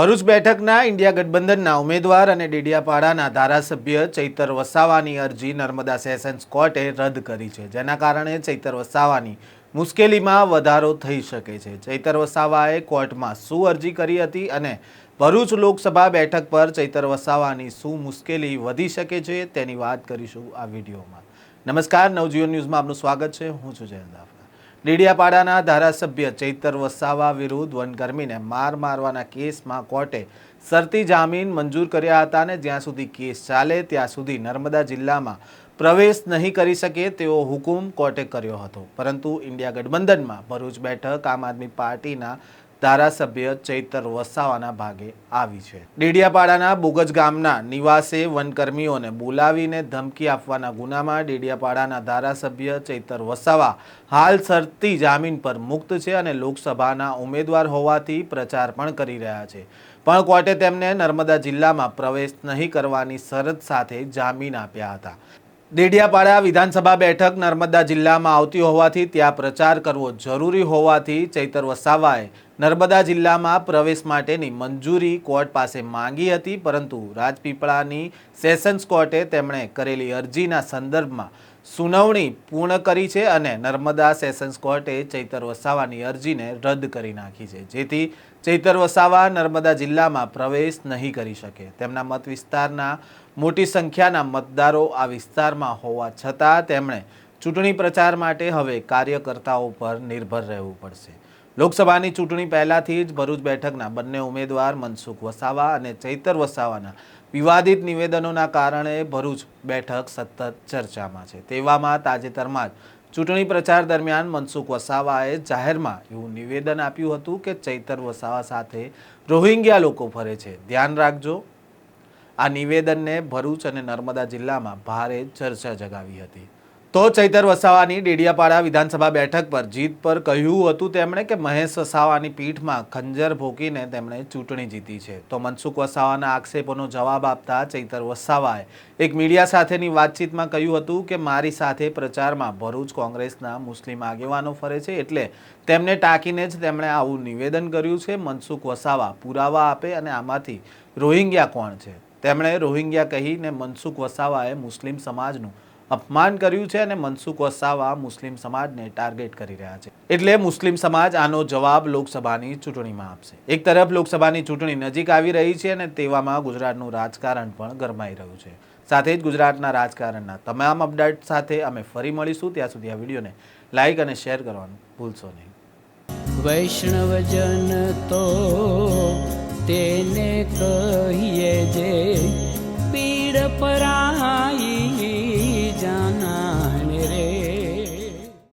ભરૂચ બેઠકના ઇન્ડિયા ગઠબંધનના ઉમેદવાર અને ડેડિયાપાડાના ધારાસભ્ય ચૈતર વસાવાની અરજી નર્મદા સેશન્સ કોર્ટે રદ કરી છે, જેના કારણે ચૈતર વસાવાની મુશ્કેલીમાં વધારો થઈ શકે છે. ચૈતર વસાવાએ કોર્ટમાં શું અરજી કરી હતી અને ભરૂચ લોકસભા બેઠક પર ચૈતર વસાવાની શું મુશ્કેલી વધી શકે છે તેની વાત કરીશું આ વિડીયોમાં. નમસ્કાર, નવજીવન ન્યૂઝમાં આપનું સ્વાગત છે. હું છું જયંત ડેડિયાપાડાના ધારાસભ્ય ચૈતર વસાવા વિરુદ્ધ વનકર્મીને માર મારવાના કેસમાં કોર્ટે શરતી જામીન મંજૂર કર્યા હતા અને જ્યાં સુધી કેસ ચાલે ત્યાં સુધી નર્મદા જિલ્લામાં પ્રવેશ નહીં કરી શકે તેવો હુકુમ કોર્ટે કર્યો હતો. પરંતુ ઇન્ડિયા ગઠબંધનમાં ભરૂચ બેઠક આમ આદમી પાર્ટીના ધારાસભ્ય ચૈતર વસાવાના ભાગે આવી છે. ડેડિયાપાડાના બોગજ ગામના નિવાસે વનકર્મીઓને બોલાવીને ધમકી આપવાના ગુનામાં ડેડિયાપાડાના ધારાસભ્ય ચૈતર વસાવા હાલ સરતી જામીન પર મુક્ત છે અને લોકસભાના ઉમેદવાર હોવાથી પ્રચાર પણ કરી રહ્યા છે. પણ કોર્ટે તેમને નર્મદા જિલ્લામાં પ્રવેશ નહીં કરવાની શરત સાથે જામીન આપ્યા હતા. ડેડિયાપાડા વિધાનસભા બેઠક નર્મદા જિલ્લામાં આવતી હોવાથી ત્યાં પ્રચાર કરવો જરૂરી હોવાથી ચૈતર વસાવાએ નર્મદા જિલ્લામાં પ્રવેશ માટેની મંજૂરી કોર્ટ પાસે માંગી હતી, પરંતુ રાજપીપળાની સેશન્સ કોર્ટે તેમણે કરેલી અરજીના સંદર્ભમાં સુનાવણી પૂર્ણ કરી છે અને નર્મદા સેશન્સ કોર્ટે ચૈતર વસાવાની અરજીને રદ કરી નાખી છે. જેથી ચૈતર વસાવા નર્મદા જિલ્લામાં પ્રવેશ નહીં કરી શકે. તેમના મત વિસ્તારના મોટી સંખ્યાના મતદારો આ વિસ્તારમાં હોવા છતાં તેમણે ચૂંટણી પ્રચાર માટે હવે કાર્યકર્તાઓ પર નિર્ભર રહેવું પડશે. લોકસભાની ચૂંટણી પહેલાથી જ ભરૂચ બેઠકના બંને ઉમેદવાર મનસુખ વસાવા અને ચૈતર વસાવાના વિવાદિત નિવેદનોના કારણે ભરૂચ બેઠક સતત ચર્ચામાં છે. તેવામાં તાજેતરમાં જ ચૂંટણી પ્રચાર દરમિયાન મનસુખ વસાવાએ જાહેરમાં એવું નિવેદન આપ્યું હતું કે ચૈતર વસાવા સાથે રોહિંગ્યા લોકો ફરે છે. ધ્યાન રાખજો, આ નિવેદનને ભરૂચ અને નર્મદા જિલ્લામાં ભારે ચર્ચા જગાવી હતી. તો ચૈતર વસાવાની ડેડિયાપાડા વિધાનસભા બેઠક પર જીત પર કહ્યું હતું તેમણે કે મહેશ વસાવાની પીઠમાં ખંજર ભોકીને તેમણે ચૂંટણી જીતી છે. તો મનસુખ વસાવાના આક્ષેપોનો જવાબ આપતા ચૈતર વસાવાએ એક મીડિયા સાથેની વાતચીતમાં કહ્યું હતું કે મારી સાથે પ્રચારમાં ભરૂચ કોંગ્રેસના મુસ્લિમ આગેવાનો ફરે છે એટલે તેમને ટાંકીને જ તેમણે આવું નિવેદન કર્યું છે. મનસુખ વસાવા પુરાવા આપે અને આમાંથી રોહિંગ્યા કોણ છે? તેમણે રોહિંગ્યા કહીને મનસુખ વસાવાએ મુસ્લિમ સમાજનું અપમાન કર્યું છે અને મનસુખ વસાવા મુસ્લિમ સમાજને ટાર્ગેટ કરી રહ્યા છે. એટલે મુસ્લિમ સમાજ આનો જવાબ લોકસભાની ચૂંટણીમાં આપશે. એક તરફ લોકસભાની ચૂંટણી નજીક આવી રહી છે અને તેવામાં ગુજરાતનું રાજકારણ પણ ગરમાઈ રહ્યું છે. સાથે જ ગુજરાતના રાજકારણના તમામ અપડેટ સાથે અમે ફરી મળીશું. ત્યાં સુધી આ વિડીયોને લાઇક અને શેર કરવાનું ભૂલશો નહીં. વૈષ્ણવજન તો તેને કહીએ જે પીડ પરાઈ